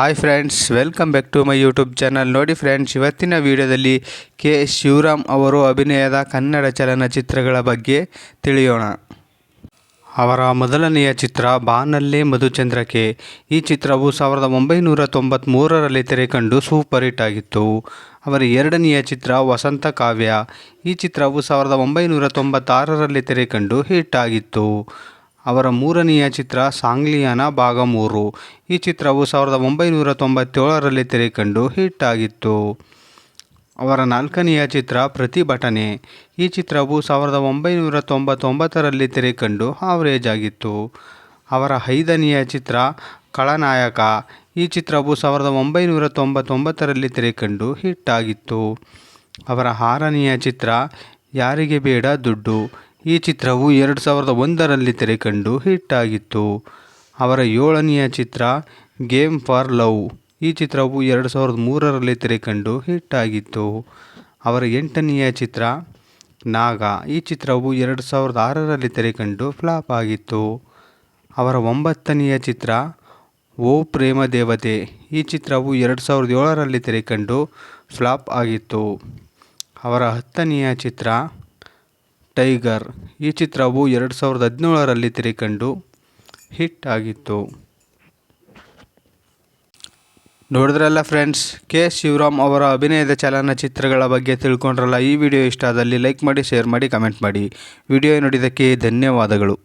Hi friends welcome back to my YouTube channel ನೋಡಿ friends ಇವತ್ತಿನ ವಿಡಿಯೋದಲ್ಲಿ ಕೆ. ಶಿವರಾಮ್ ಅವರು ಅಭಿನಯದ ಕನ್ನಡ ಚಲನಚಿತ್ರಗಳ ಬಗ್ಗೆ ತಿಳಿಯೋಣ. ಅವರ ಮೊದಲನೆಯ ಚಿತ್ರ ಬಾನಲ್ಲೇ ಮಧುಚಂದ್ರಕೆ ಈ ಚಿತ್ರವು ಸಾವಿರದ ಒಂಬೈನೂರ ತೊಂಬತ್ತ್ಮೂರರಲ್ಲಿ ತೆರೆಕಂಡು ಸೂಪರ್ ಹಿಟ್ ಆಗಿತ್ತು. ಅವರ ಎರಡನೆಯ ಚಿತ್ರ ವಸಂತ ಕಾವ್ಯ. ಈ ಚಿತ್ರವು ಸಾವಿರದ ಒಂಬೈನೂರ ತೊಂಬತ್ತಾರರಲ್ಲಿ ತೆರೆಕಂಡು ಹಿಟ್ ಆಗಿತ್ತು. ಅವರ ಮೂರನೆಯ ಚಿತ್ರ ಸಾಂಗ್ಲಿಯಾನ ಭಾಗ ಮೂರು. ಈ ಚಿತ್ರವು ಸಾವಿರದ ಒಂಬೈನೂರ ತೊಂಬತ್ತೇಳರಲ್ಲಿ ತೆರೆಕಂಡು ಹಿಟ್ ಆಗಿತ್ತು ಅವರ ನಾಲ್ಕನೆಯ ಚಿತ್ರ ಪ್ರತಿಭಟನೆ. ಈ ಚಿತ್ರವು ಸಾವಿರದ ಒಂಬೈನೂರ ತೊಂಬತ್ತೊಂಬತ್ತರಲ್ಲಿ ತೆರೆಕಂಡು ಆವರೇಜ್ ಆಗಿತ್ತು ಅವರ ಐದನೆಯ ಚಿತ್ರ ಖಳನಾಯಕ. ಈ ಚಿತ್ರವು ಸಾವಿರದ ಒಂಬೈನೂರ ತೊಂಬತ್ತೊಂಬತ್ತರಲ್ಲಿ ತೆರೆಕಂಡು ಹಿಟ್ ಆಗಿತ್ತು ಅವರ ಆರನೆಯ ಚಿತ್ರ ಯಾರಿಗೆ ಬೇಡ ದುಡ್ಡು. ಈ ಚಿತ್ರವು ಎರಡು ಸಾವಿರದ ಒಂದರಲ್ಲಿ ತೆರೆಕಂಡು ಹಿಟ್ ಆಗಿತ್ತು ಅವರ ಏಳನೆಯ ಚಿತ್ರ, ಗೇಮ್ ಫಾರ್ ಲವ್, ಈ ಚಿತ್ರವು ಎರಡು ಸಾವಿರದ ಮೂರರಲ್ಲಿ ತೆರೆಕಂಡು ಹಿಟ್ ಆಗಿತ್ತು ಅವರ ಎಂಟನೆಯ ಚಿತ್ರ, ನಾಗ, ಈ ಚಿತ್ರವು ಎರಡು ಸಾವಿರದ ಆರರಲ್ಲಿ ತೆರೆಕಂಡು ಫ್ಲಾಪ್ ಆಗಿತ್ತು. ಅವರ ಒಂಬತ್ತನೆಯ ಚಿತ್ರ, ಓ ಪ್ರೇಮ ದೇವತೆ, ಈ ಚಿತ್ರವು ಎರಡು ಸಾವಿರದ ಏಳರಲ್ಲಿ ತೆರೆಕಂಡು ಫ್ಲಾಪ್ ಆಗಿತ್ತು. ಅವರ ಹತ್ತನೆಯ ಚಿತ್ರ ಟೈಗರ್. ಈ ಚಿತ್ರವು ಎರಡು ಸಾವಿರದ ಹದಿನೇಳರಲ್ಲಿ ತೆರೆಕಂಡು ಹಿಟ್ ಆಗಿತ್ತು. ನೋಡಿದ್ರಲ್ಲ ಫ್ರೆಂಡ್ಸ್, ಕೆ. ಶಿವರಾಮ್ ಅವರ ಅಭಿನಯದ ಚಲನಚಿತ್ರಗಳ ಬಗ್ಗೆ ತಿಳ್ಕೊಂಡ್ರಲ್ಲ. ಈ ವಿಡಿಯೋ ಇಷ್ಟ ಆದಲ್ಲಿ ಲೈಕ್ ಮಾಡಿ, ಶೇರ್ ಮಾಡಿ, ಕಮೆಂಟ್ ಮಾಡಿ. ವಿಡಿಯೋ ನೋಡಿದ್ದಕ್ಕೆ ಧನ್ಯವಾದಗಳು.